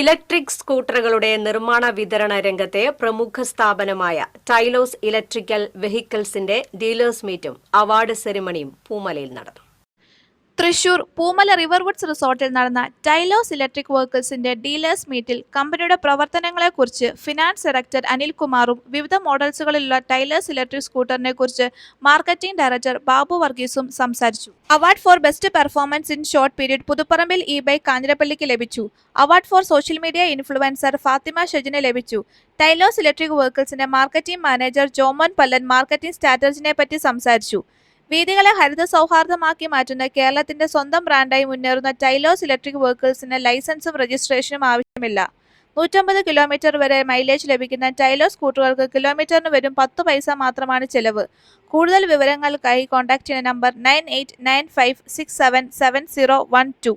Electric സ്കൂട്ടറുകളുടെ നിർമ്മാണ വിതരണ രംഗത്തെ പ്രമുഖ സ്ഥാപനമായ ടൈലോസ് ഇലക്ട്രിക്കൽ വെഹിക്കിൾസിന്റെ ഡീലേഴ്സ് മീറ്റും അവാർഡ് സെറിമണിയും പൂമലയിൽ നടന്നു. തൃശൂർ പൂമല റിവർവുഡ്സ് റിസോർട്ടിൽ നടന്ന ടൈലോസ് ഇലക്ട്രിക് വർക്കേഴ്സിന്റെ ഡീലേഴ്സ് മീറ്റിൽ കമ്പനിയുടെ പ്രവർത്തനങ്ങളെക്കുറിച്ച് ഫിനാൻസ് ഡയറക്ടർ അനിൽകുമാറും വിവിധ മോഡൽസുകളിലുള്ള ടൈലേഴ്സ് ഇലക്ട്രിക് സ്കൂട്ടറിനെ കുറിച്ച് മാർക്കറ്റിംഗ് ഡയറക്ടർ ബാബു വർഗീസും സംസാരിച്ചു. Award for best performance in short period Puthuparambil e bike കാഞ്ഞിരപ്പള്ളിക്ക് ലഭിച്ചു. Award for social media influencer Fathima ഷെജിന് ലഭിച്ചു. ടൈലോസ് electric വർക്കേഴ്സിന്റെ marketing manager Jomon Pallan marketing സ്ട്രാറ്റജിനെ പറ്റി സംസാരിച്ചു. വീതികളെ ഹരിത സൗഹാർദ്ദമാക്കി മാറ്റുന്ന കേരളത്തിന്റെ സ്വന്തം ബ്രാൻഡായി മുന്നേറുന്ന ടൈലോസ് ഇലക്ട്രിക് വെഹിക്കിൾസിന് ലൈസൻസും രജിസ്ട്രേഷനും ആവശ്യമില്ല. നൂറ്റമ്പത് കിലോമീറ്റർ വരെ മൈലേജ് ലഭിക്കുന്ന ടൈലോസ് സ്കൂട്ടറുകൾക്ക് കിലോമീറ്ററിന് വരും പത്ത് പൈസ മാത്രമാണ് ചെലവ്. കൂടുതൽ വിവരങ്ങൾക്കായി കോൺടാക്ട് ചെയ്യുന്ന number nine eight nine five six seven seven zero one two